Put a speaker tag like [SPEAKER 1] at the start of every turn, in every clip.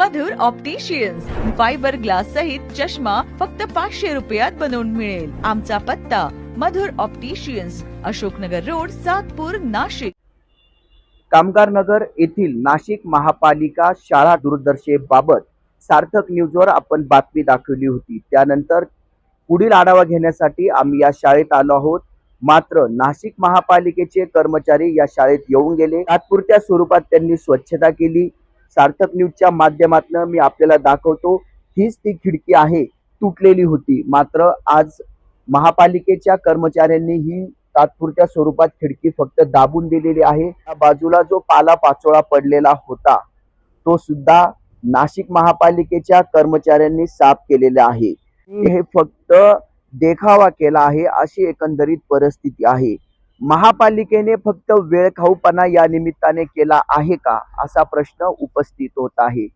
[SPEAKER 1] मधुर opticians fibre glass सहित चष्मा फक्त पाचशे रुपयात बनवून मिळेल. आमचा पत्ता मधुर ऑप्टिशियन्स अशोकनगर रोड सातपूर नाशिक.
[SPEAKER 2] कामगार नगर येथील नाशिक महापालिका शाळा दूरदर्शेबाबत सार्थक न्यूजवर आपण बातमी दाखवली होती. त्यानंतर पुढील आढावा घेण्यासाठी आम्ही या शाळेत आलो आहोत. मात्र नाशिक महापालिकेचे कर्मचारी या शाळेत येऊन गेले. तात्पुरत्या स्वरूपात त्यांनी स्वच्छता केली. सार्थक न्यूजच्या माध्यमातून मी आपल्याला दाखवतो हीच ती खिडकी आहे तुटलेली होती. मात्र आज महापालिकेच्या कर्मचाऱ्यांनी ही तात्पुरत्या स्वरूपात खिडकी फक्त दाबून दिलेली आहे. या बाजूला जो पाला पाचोळा पडलेला होता तो सुद्धा नाशिक महापालिकेच्या कर्मचाऱ्यांनी साफ केलेला आहे. हे फक्त देखावा केला आहे अशी एकंदरीत परिस्थिती आहे. महापालिकेने फक्त वेळखाऊपणा या निमित्ताने केला आहे का असा प्रश्न उपस्थित होत आहे.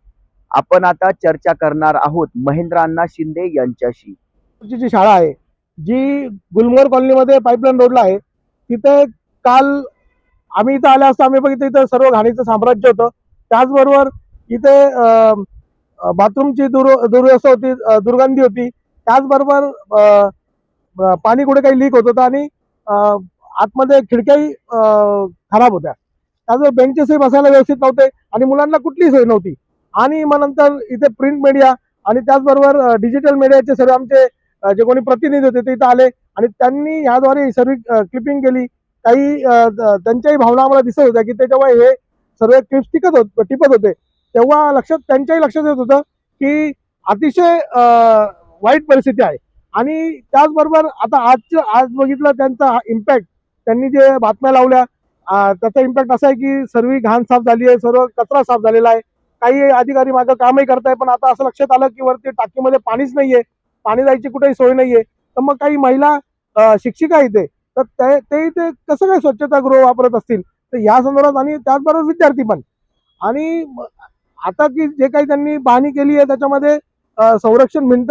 [SPEAKER 2] आपण आता चर्चा करणार आहोत महेंद्र अण्णा शिंदे यांच्याशी.
[SPEAKER 3] जी शाळा आहे जी गुलमोर कॉलनीमध्ये पाईपलाईन रोडला आहे तिथे काल आम्ही इथं आल्या असता आम्ही बघितलं इथं सर्व घाणीचं साम्राज्य होतं. त्याचबरोबर इथे बाथरूमची दुर दुर्व्यवस्था होती दुर्गंधी होती. त्याचबरोबर पाणी कुठे काही लीक होत होतं आणि आतमध्ये खिडक्याही खराब होत्या. त्याचं बेंचेसही बसायला व्यवस्थित नव्हते आणि मुलांना कुठलीही सोय नव्हती. आणि मग नंतर इथे प्रिंट मीडिया आणि त्याचबरोबर डिजिटल मीडियाचे सर्व आमचे जे कोणी प्रतिनिधी होते ते इथं आले. आणि त्यांनी ह्याद्वारे सर्व क्लिपिंग केली. काही त्यांच्याही भावना आम्हाला दिसत होत्या की त्याच्यामुळे हे सर्व क्लिप्स टिकत होत टिपत होते. तेव्हा लक्षात त्यांच्याही लक्षात येत होतं की अतिशय वाईट परिस्थिती आहे. आणि त्याचबरोबर आता आजचं आज बघितलं त्यांचा इम्पॅक्ट त्यांनी जे बातम्या लावल्या त्याचा इम्पॅक्ट असा आहे की सर्व घाण साफ झाली आहे सर्व कचरा साफ झालेला आहे. काही अधिकारी मागं कामही करताय पण आता असं लक्षात आलं की वरती टाकीमध्ये पाणीच नाहीये पाणी जायची कुठेही सोय नाहीये. तर मग काही महिला शिक्षिका इथे तर ते ते इथे कसं काय स्वच्छतागृह वापरत असतील? तर या संदर्भात आणि त्याचबरोबर विद्यार्थी पण. आणि आता की जे काही त्यांनी पाहणी केली आहे त्याच्यामध्ये संरक्षण भिंत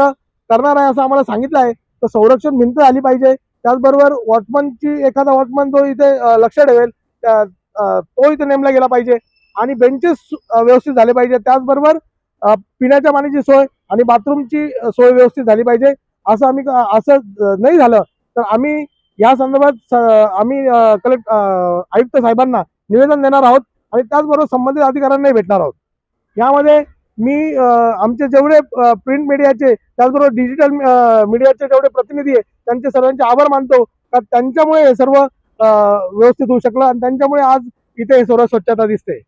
[SPEAKER 3] करणार आहे असं आम्हाला सांगितलं आहे तर संरक्षण भिंत आली पाहिजे. त्याचबरोबर वॉचमनची एखादा वॉचमन जो इथे लक्ष ठेवेल तो इथे नेमला गेला पाहिजे. आणि बेंचेस व्यवस्थित झाले पाहिजे. त्याचबरोबर पिण्याच्या पाण्याची सोय आणि बाथरूमची सोय व्यवस्थित झाली पाहिजे. असं आम्ही असं नाही झालं तर आम्ही या संदर्भात आम्ही कलेक्ट आयुक्त साहेबांना निवेदन देणार आहोत आणि त्याचबरोबर संबंधित अधिकाऱ्यांनाही भेटणार आहोत. यामध्ये मी आमचे जेवढे प्रिंट मीडियाचे त्याचबरोबर डिजिटल मीडियाचे जेवढे प्रतिनिधी आहे त्यांचे सर्वांचे आभार मानतो. का त्यांच्यामुळे हे सर्व अ, व्यवस्थित होऊ शकलं आणि त्यांच्यामुळे आज इथे हे सर्व स्वच्छता दिसते.